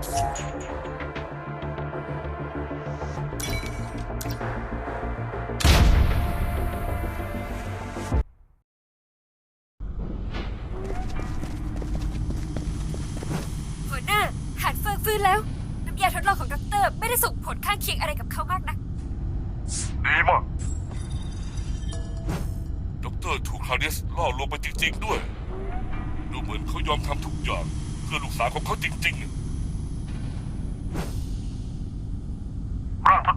หัวหน้าหานเฟิงฟื้นแล้ว น้ำยาทดลองของด็อกเตอร์ไม่ได้ส่งผลข้างเคียงอะไรกับเขามากนัก ดีมากด็อกเตอร์ถูกคลาเดสล่อลวงไปจริง ๆ ด้วย ดูเหมือนเขายอมทำทุกอย่าง เพื่อลูกสาวของเขาจริง ๆ ร่างทด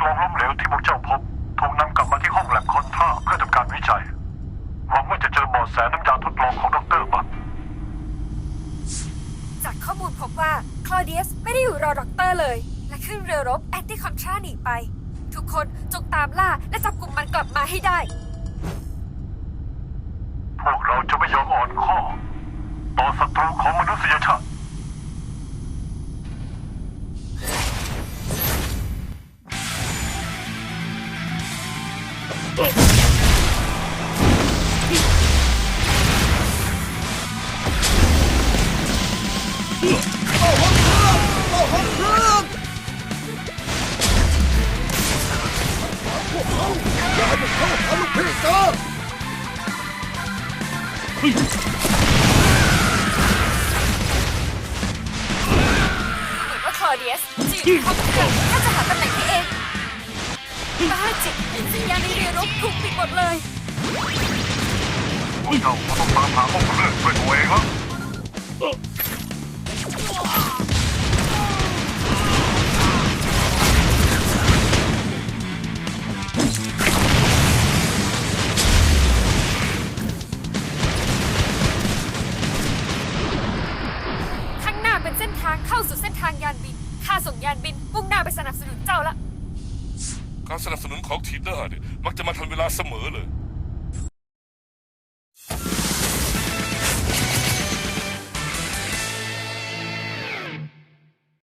ลองล้มเหลวที่พวกเจ้าพบถูกนำกลับมาที่ห้องแลบคอนท่าเพื่อทำการวิจัย หวังว่าจะเจอเบาะแสน้ำยาทดลองของดรบัตจากข้อมูลพบว่าคลอเดียสไม่ได้อยู่รอด็อกเตอร์เลย และขึ้นเรือรบแอนตี้คอนทราหนีไป ทุกคนจงตามล่าและจับกลุ่มมันกลับมาให้ได้ พวกเราจะไม่ยอมอ่อนข้อ ต่อศัตรูของมนุษยชาติ เหมือนว่า บ้าจริงสัญญาณในเรือรบถูกปิดหมดเลย พวกเจ้าก็ต้องตามหาห้องเครื่องด้วยตัวเองแล้วข้างหน้าเป็นเส้นทางเข้าสู่เส้นทางยานบินข้าส่งยานบินมุ่งหน้าไปสนับสนุนเจ้าละ การสนับสนุนของทีน่าเนี่ยมักจะมาทันเวลาเสมอเลย